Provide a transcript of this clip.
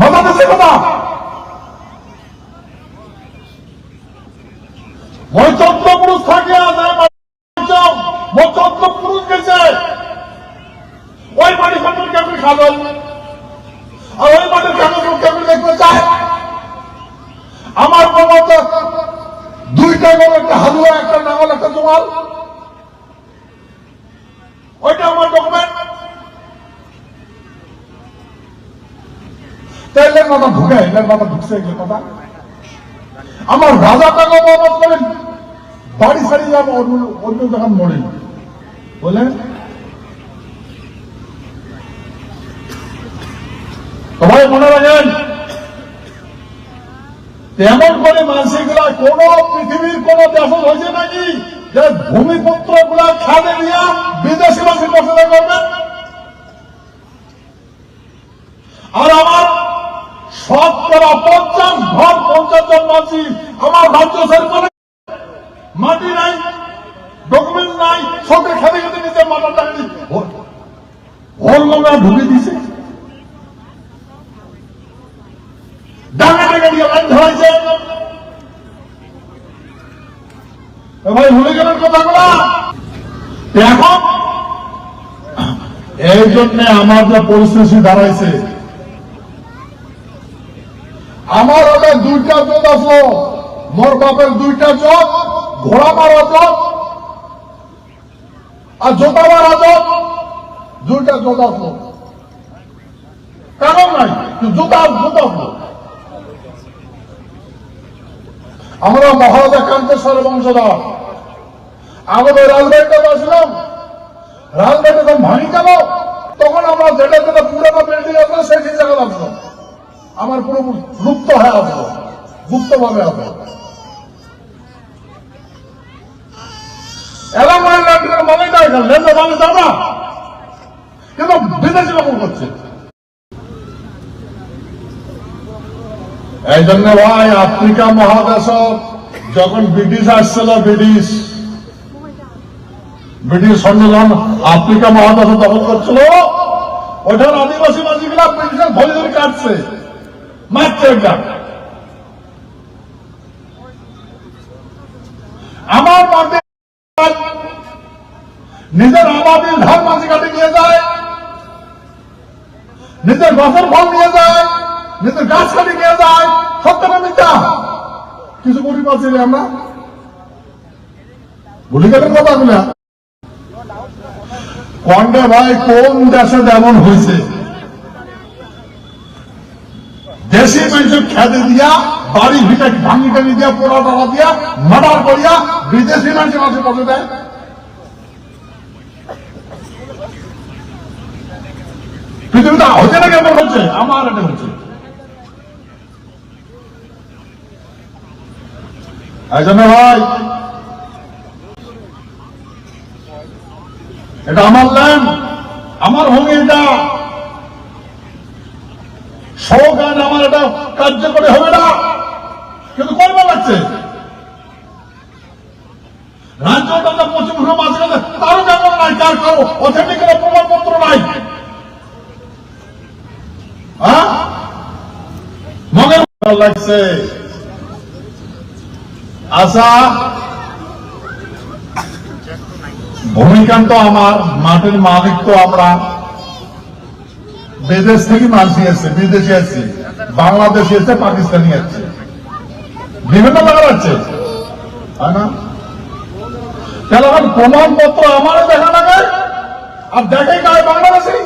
মাথা কথা ওই সম্পর্কে কেমন আর ওই মাঠের কাগজ কেমন দেখতে আমার বাবা দুইটা গরু একটা হালুয়া, একটা নাঙল, একটা জমাল ওইটা আমার ডকুমেন্ট ঢুকে ঢুকছে এগুলো কথা আমার রাজা টাকা বাবা করেন। বাড়ি সারি যাব, অন্য অন্য যখন মরেন বলেন সবাই মনে রাখেন তেমন করে মানুষগুলা কোন পৃথিবীর কোন দেশ হয়েছে নাকি? যে ভূমিপুত্রগুলা খাদে দিয়া বিদেশি মানুষ পছন্দ করবেন আর আমার শতকরা পঞ্চাশ ভাগ পঞ্চাশ জন মাঝি আমার রাজ্য সরকারে মাটি নাই, ডকুমেন্ট নাই সঙ্গে খেতে খেতে নিতে মাথার টাকা লোক ঢুকে দিছে। ভাই, ভুলে গেলেন কথাগুলা? এখন এই জন্য আমার যে পরিস্থিতি দাঁড়াইছে, আমার ওটা দুইটা চোখ আসলো, মোর বাপের দুইটা চোখ ঘোড়া মারা চোখ আর জোতা মারা চোখ দুইটা চোখ আসলো। কারণ নাই জুতা জুতা আসলো। আমরা মহারাজা কান্তেশ্বর বংশধর। আমাদের রাজবাড়িতে যখন ভাঙি তখন আমরা যেটা যেটা পুরোনো বিল্ডিং সেই আসলো আমার পুরো লুপ্ত হয়ে আসলো গুপ্ত ভাবে মানে কিন্তু করছে এই জন্য ভাই, আফ্রিকা মহাদেশ যখন ব্রিটিশ আসছিল, ব্রিটিশ ব্রিটিশ সম্মেলন আফ্রিকা মহাদেশ দখল করছিল। ওইখানে আদিবাসী মাঝিগুলা ব্রিটিশের ধরে ধরে কাটছে। আমার মাঠে নিজের আবাদির ধান মাঝি কাটে নিয়ে যায়। নিজের গাছের ফল নিয়ে যায়। নিজের গাছ কাটে নিয়ে যায়। সত্যটা মিথ্যা। কিছু করি পাচ্ছি আমরা। ভুলে গেলেন কথাগুলা। কন্ডে ভাই, কোন দেশে যেমন হয়েছে। দেশি মানুষ খেতে দিয়া, বাড়ি ভিটা ভাঙি টাঙি দিয়া, পোড়া টাড়া দিয়া মার্ডার করিয়া বিদেশি মানুষের মাঝে পথে দেয়। পৃথিবীটা হচ্ছে না কেমন হচ্ছে? আমার এটা হচ্ছে। এই জন্য ভাই এটা আমার ল্যান্ড আমার ভূমি এটা সৌগান আমার এটা কার্যকরী হবে না। কিন্তু করবে লাগছে? রাজ্যটা যে পশ্চিম নাই তার হ্যাঁ? লাগছে। আশা ভূমিকান তো আমার, মাটির মালিক তো আমরা। বিদেশ থেকে মানসি আছে, বিদেশে আছে। বাংলাদেশে আছে, পাকিস্তানি আছে। বিভিন্ন ব্যাপার আছে। তাহলে আমার প্রমাণপত্র আমার দেখা লাগে আর দেখে গায়ে বাংলাদেশে?